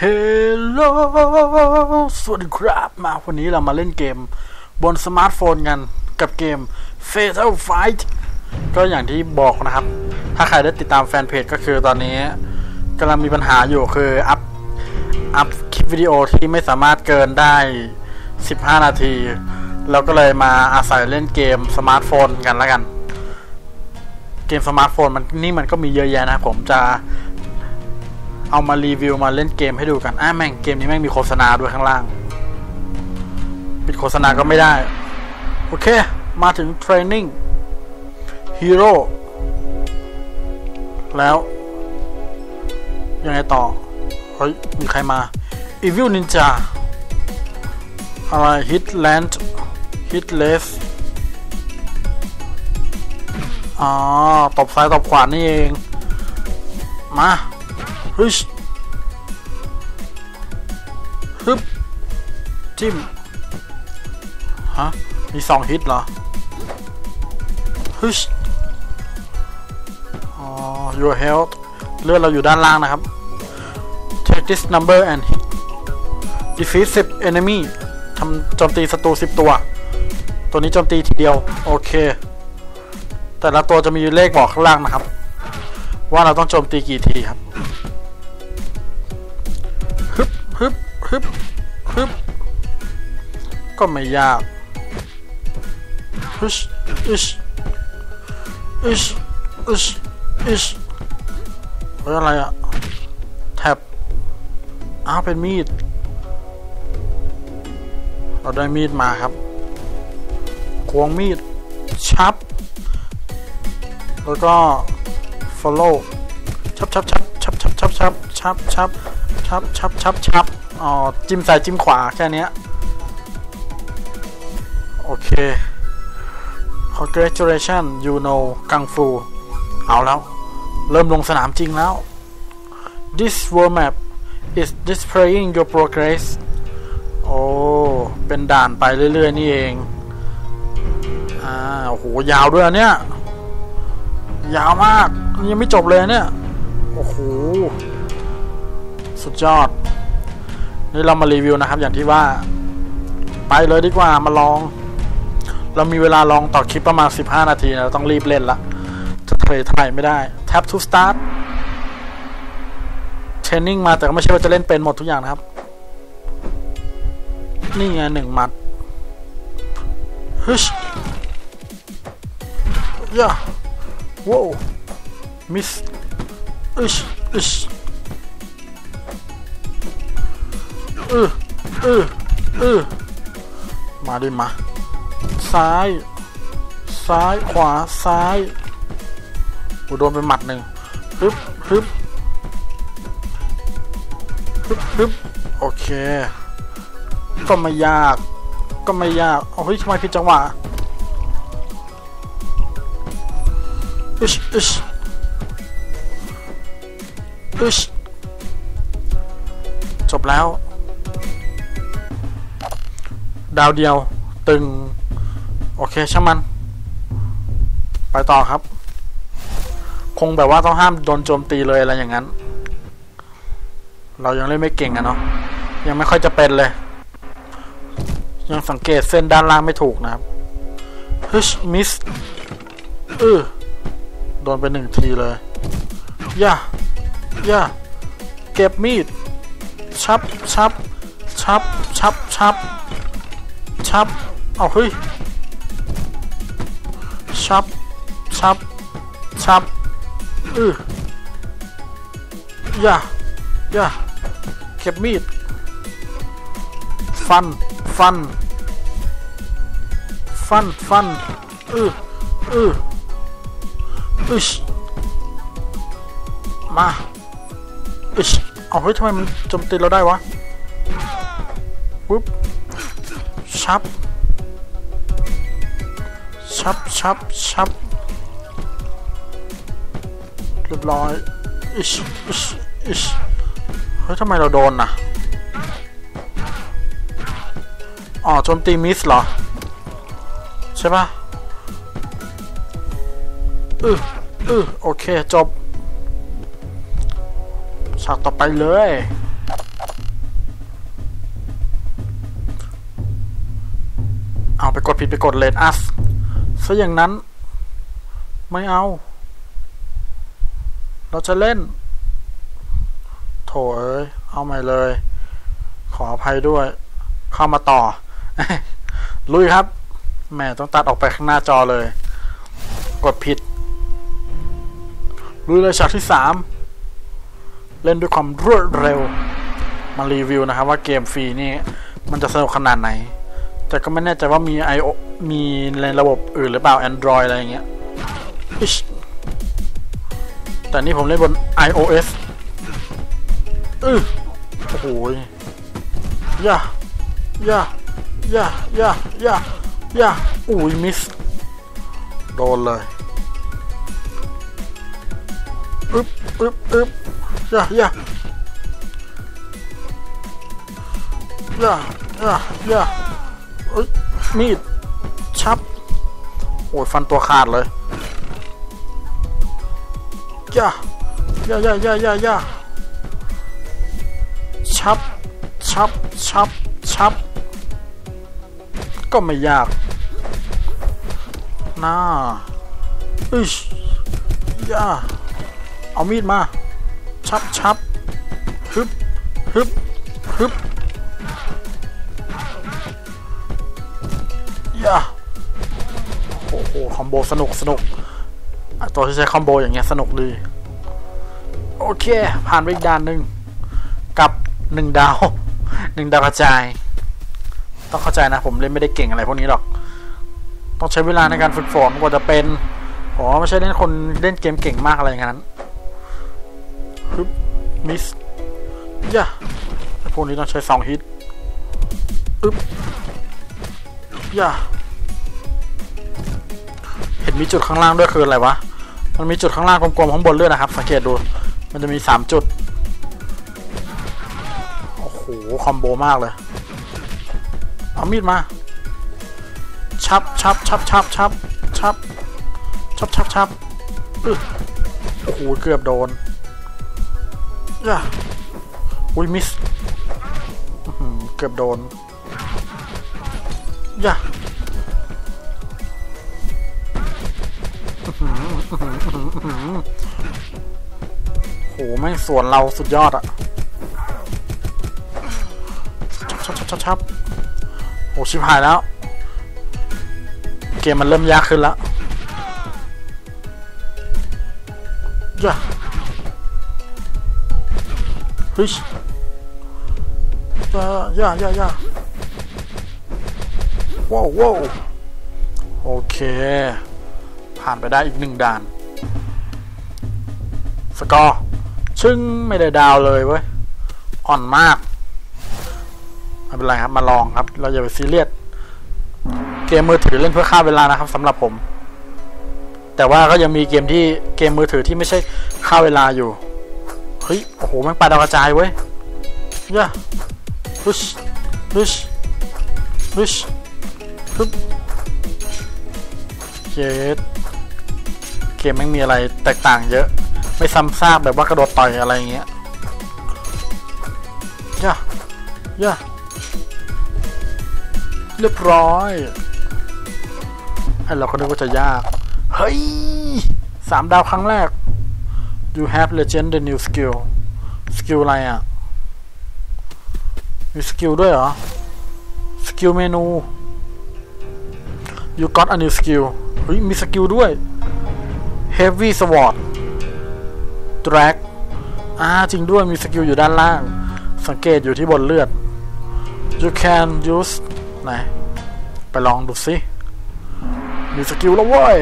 เฮลโลสวัสดีครับมาวันนี้เรามาเล่นเกม บนสมาร์ทโฟนกันกับเกม Fatal Fight ก็อย่างที่บอกนะครับ ถ้าใครได้ติดตามแฟนเพจก็คือตอนนี้กำลังมีปัญหาอยู่คืออัพ อัพคลิปวิดีโอที่ไม่สามารถเกินได้ 15 นาที เราก็เลยมาอาศัยเล่นเกมสมาร์ทโฟนกันแล้วกัน เกมสมาร์ทโฟนมันนี่มันก็มีเยอะแยะนะผมจะ เอามารีวิวมาเล่นเกมให้ดูกันอะแม่งเกมนี้แม่งมีโฆษณาด้วยข้างล่าง ปิดโฆษณาก็ไม่ได้ โอเค มาถึงเทรนนิ่งฮีโร่แล้ว ยังไงต่อ เฮ้ย มีใครมา Evil Ninja อะไร Hitland Hitless อ๋อ ตบซ้ายตบขวานี่เอง มา ฮึชฮึบจิ้มฮะมีสองฮิตเหรอฮึชอ๋อ your health เลือดเราอยู่ด้านล่างนะครับ take this number and hit defeat 10 enemy ทำโจมตีศัตรู10 ตัว ตัวนี้โจมตีทีเดียว โอเค แต่ละตัวจะมีเลขบอกข้างล่างนะครับ ว่าเราต้องโจมตีกี่ทีครับ ฮึบฮึบฮึบก็ไม่ยากฮึชอิชอิชอิชอิชอะไรอะแท็บอ้าวเป็นมีด เราได้มีดมาครับควงมีด ชับ แล้วก็ follow ชับชับชับชับชับชับชับชับชับ ชับชับชับชับอ๋อ จิ้มซ้ายจิ้มขวาแค่นี้โอเค congratulation you know กังฟูเอาแล้ว เริ่มลงสนามจริงแล้ว this world map is displaying your progress โอ้ เป็นด่านไปเรื่อย ๆ นี่เอง อ่าโอ้โหยาวด้วยอันเนี้ยยาวมาก ยังไม่จบเลยเนี่ย โอ้โห สุดยอด นี่เรามารีวิวนะครับ อย่างที่ว่า ไปเลยดีกว่ามาลอง เรามีเวลาลองต่อคลิปประมาณ 15 นาทีนะต้องรีบเล่นละจะเทรดถ่ายไม่ได้ tap to start เทรนนิ่งมาแต่ก็ไม่ใช่ว่าจะเล่นเป็นหมดทุกอย่างนะครับ นี่ไงหนึ่งมัดฮึชย่าว้าวมิสอิชอิช เออเออเออมาดิมา ซ้าย ซ้ายขวาซ้ายกูโดนไปหมัดหนึ่งฮึบฮึบฮึบฮึบโอเค ก็ไม่ยาก ก็ไม่ยากเอาเฮ้ยทำไมผิดจังหวะอิชอิชอิชจบแล้ว ดาวเดียว ตึง โอเคช่างมัน ไปต่อครับ คงแบบว่าต้องห้ามโดนโจมตีเลยอะไรอย่างนั้น เรายังเล่นไม่เก่งอะเนาะยังไม่ค่อยจะเป็นเลย ยังสังเกตเส้นด้านล่างไม่ถูกนะครับฮึชมิสเออโดนไปหนึ่งทีเลย ย่า ย่า เก็บมีด ชับ ชับ ชับ ชับ ชับ ชับเอาเฮ้ยชับชับชับเออย่าย่าเก็บมีด ฟัน ฟัน ฟัน ฟันเออเอออิชมาอิชเอาเฮ้ยทำไมมันโจมตีเราได้วะปุ๊บ ชับชับชับชับเรียบร้อยอิชอิชอิชเฮ้ยทำไมเราโดนน่ะอ๋อโจมตีมิสเหรอ ใช่ปะเออเออโอเค จบฉากต่อไปเลย เอาไปกดผิดไปกดเลดอัสซะอย่างนั้น ไม่เอา เราจะเล่น โถเอ้ย เอาใหม่เลย ขออภัยด้วย เข้ามาต่อ ลุยครับ แม่ต้องตัดออกไปข้างหน้าจอเลย กดผิด ลุยเลยฉากที่สาม เล่นด้วยความรวดเร็ว มารีวิวนะครับว่าเกมฟรีนี่ มันจะสนุกขนาดไหน แต่ก็ไม่แน่ใจว่ามี IO มีในระบบอื่นหรือเปล่า Android อะไรอย่างเงี้ยอิ๊ชแต่นี่ผมเล่นบน iOS อือโอ้โหย่าย่าย่าย่าย่าย่าอุ้ยมิส โดนเลยอึ๊บอึ๊บอึ๊บย่าย่าย่าย่าย่าเอ้ยมีดชับโอ้ยฟันตัวขาดเลยย่าย่าย่าย่าย่าย่าชับชับชับชับ ก็ไม่ยากน่าอิชย่าเอามีดมา ชับชับฮึบฮึบฮึบ คอมโบสนุกสนุกตัวที่ใช้คอมโบอย่างเงี้ยสนุกดี โอเค ผ่านไปอีกด่านหนึ่งกับหนึ่งดาวหนึ่งดาวกระจาย ต้องเข้าใจนะ ผมเล่นไม่ได้เก่งอะไรพวกนี้หรอก ต้องใช้เวลาในการฝึกฝนกว่าจะเป็นอ๋อไม่ใช่เล่นคนเล่นเกมเก่งมากอะไรอย่างนั้นฮึบมิสย่าพวกนี้ต้องใช้สองฮิตอึบย่า เห็นมีจุดข้างล่างด้วยคืออะไรวะ มันมีจุดข้างล่างกลมๆข้างบนเลื่อดนะครับ สังเกตดู มันจะมีสามจุด โอ้โห คอมโบมากเลย เอามีดมา ชับชับชับชับชับชับชับชับชับอึ๊ะโอ้โห เกือบโดนย่าอุ้ยมิส เกือบโดนย่า โหแม่งสวนเราสุดยอดอะชับชับชับชับโหชิบหายแล้ว เกมมันเริ่มยากขึ้นแล้วย่าเฮ้ยย่าย่าย่าย่าว้าวว้าวโอเค ผ่านไปได้อีกหนึ่งด่าน สกอร์ชึ่งไม่ได้ดาวเลยเว้ย อ่อนมากไม่เป็นไรครับ มาลองครับ เราอย่าไปซีเรียสเกมมือถือเล่นเพื่อฆ่าเวลานะครับสำหรับผม แต่ว่าก็ยังมีเกมที่เกมมือถือที่ไม่ใช่ฆ่าเวลาอยู่เฮ้ยโอ้โหแม่งปลาดาวกระจายเว้ยย่าฮึชฮึชฮึชฮึบเจ็ด เกมไม่มีอะไรแตกต่างเยอะ ไม่ซ้ำซากแบบว่ากระโดดต่อยอะไรอย่างเงี้ยย่าย่าเรียบร้อยไอเราก็นึกว่าจะยาก เฮ้ยสามดาวครั้งแรก you have legend the new skill สกิลอะไรอะ มีสกิลด้วยเหรอ สกิลเมนู you got a new skill เฮ้ยมีสกิลด้วย heavy sword drag อ่าจริงด้วยมีสกิลอยู่ด้านล่าง สังเกตอยู่ที่บนเลือด you can use ไหน ไปลองดูสิ มีสกิลแล้วเว้ย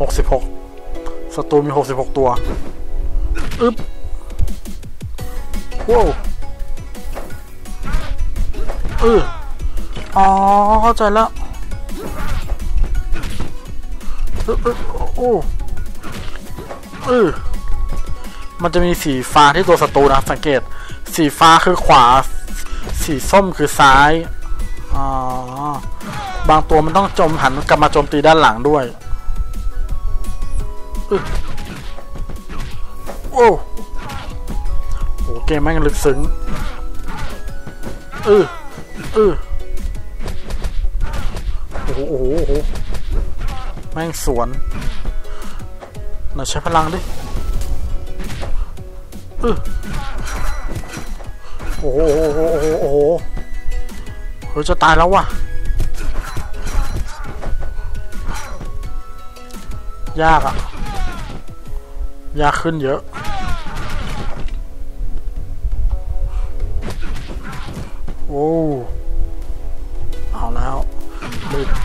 หกสิบหกศัตรูมีหกสิบหกตัว อึ๊บว้าวเอออ๋อ เข้าใจแล้ว โอ้เออมันจะมีสีฟ้าที่ตัวศัตรูนะ สังเกต สีฟ้าคือขวา สีส้มคือซ้ายอ๋อบางตัวมันต้องจมหันกลับมาโจมตีด้านหลังด้วยโอ้โหเกมแม่งลึกซึ้งเออเออโอ้โหโอ้โหโอ้โห แม่งสวนหน่อยใช้พลังดิโอ้โหโอ้โหโอ้โหเฮ้ยจะตายแล้วว่ะยากอะยากขึ้นเยอะโอ้เอาแล้ว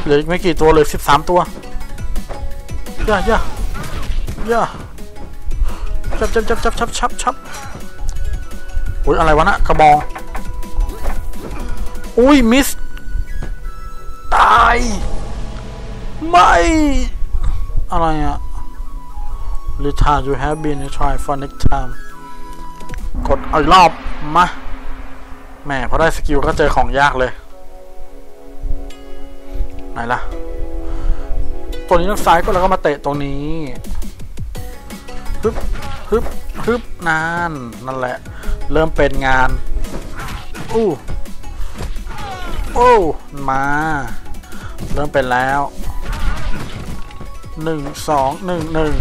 เหลืออีกไม่กี่ตัวเลยสิบสามตัว ย่าย่าย่าจับจับจับจับจับชับชับอุ้ยอะไรวะนะกระบองอุ้ยมิส ตาย ไม่ อะไรอะ Return you have been try for next time กดเอาอีกรอบ มาแหม่พอได้สกิลก็เจอของยากเลย ไหนล่ะ ตัวนี้ทางซ้ายก็แล้วก็มาเตะตรงนี้ฮึบฮึบฮึบนานนั่นแหละ เริ่มเป็นงานอู้โอ้มา เริ่มเป็นแล้วหนึ่งสองหนึ่งหนึ่ง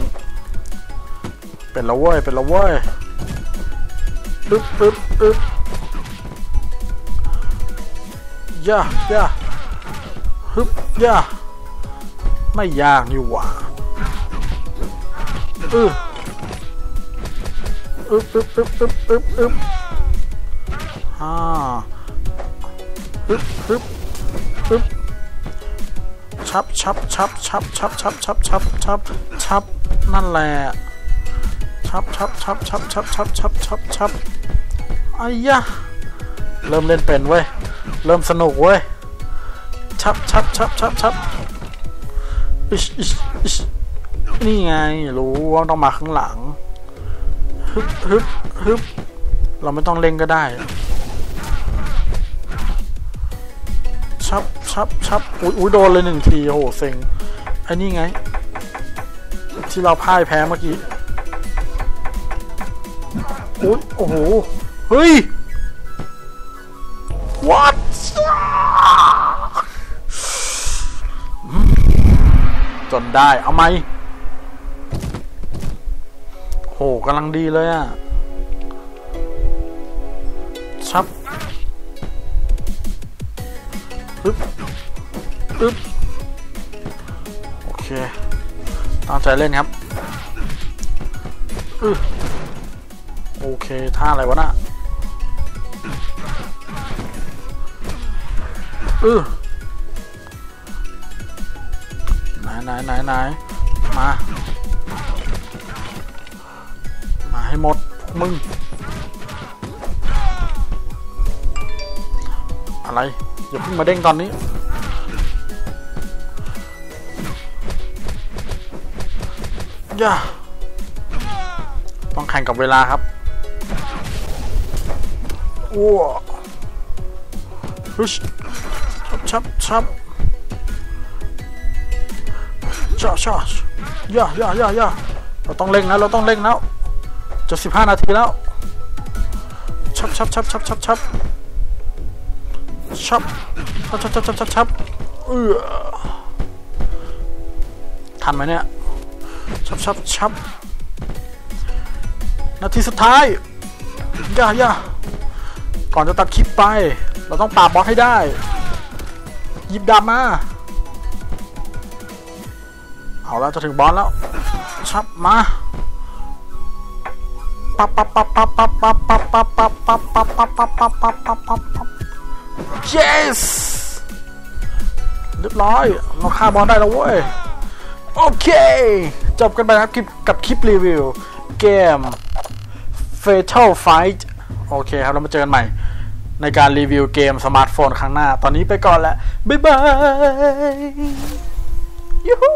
เป็นแล้วเว้ยเป็นแล้วเว้ยอึ๊บอึ๊บอึ๊บย่าย่าฮึบย่า ไม่ยากนี่หว่าอึ๊บอึ๊บอึ๊บอึ๊บอึ๊บอึ๊บอึ๊บฮ่าฮึบฮึบฮึบชับชับชับชับชับชับชับชับชับชับนั่นแหละชับชับชับชับชับชับชับชับชับไอ้ยะเริ่มเล่นเป็นเว้ย เริ่มสนุกเว้ย ชับชับชับชับชับ นี่ไงรู้ว่าต้องมาข้างหลังฮึบฮึบฮึบเราไม่ต้องเล่งก็ได้ชับชับชับอุ้ยอุ้ยโดนเลยหนึ่งทีโอ้โหเซ็งไอ้นี่ไง ที่เราพ่ายแพ้เมื่อกี้อุ้ยโอ้โหเฮ้ย what ได้ เอาไหมโหกำลังดีเลยอะชับปึ๊บปึ๊บโอเคตั้งใจเล่นครับอือโอเคท่าอะไรวะน่ะอือ ไหนไหนไหนมา มาให้หมดพวกมึง อะไร อย่าเพิ่งมาเด้งตอนนี้ ย่า ต้องแข่งกับเวลาครับอ้วฮึชชับชับชับ ชับชับย่าย่าย่าย่าเราต้องเร่งนะเราต้องเร่งแล้วจะสิบห้านาทีแล้วชับชับชับชับชับชับชับชับชับชับชับชับชับเออทันไหมเนี่ยชับชับชับนาทีสุดท้ายย่าย่าก่อนจะตัดคลิปไป เราต้องปราบบอสให้ได้ หยิบดาบมา เอาแล้วจะถึงบอสแล้วชับมาปั๊บปั๊บปั๊บปั๊บปั๊บปั๊บปั๊บปั๊บปั๊บปั๊บปั๊บปั๊บปั๊บปั๊บปั๊บปั๊บปั๊บปั๊บ yes เรียบร้อยเราฆ่าบอสได้แล้วเว้ยโอเคจบกันไปครับคลิปกับคลิปรีวิวเกม Fatal Fight โอเคครับเรามาเจอกันใหม่ ในการรีวิวเกมสมาร์ทโฟนครั้งหน้า ตอนนี้ไปก่อนแล้ว บ๊ายบายยูฮู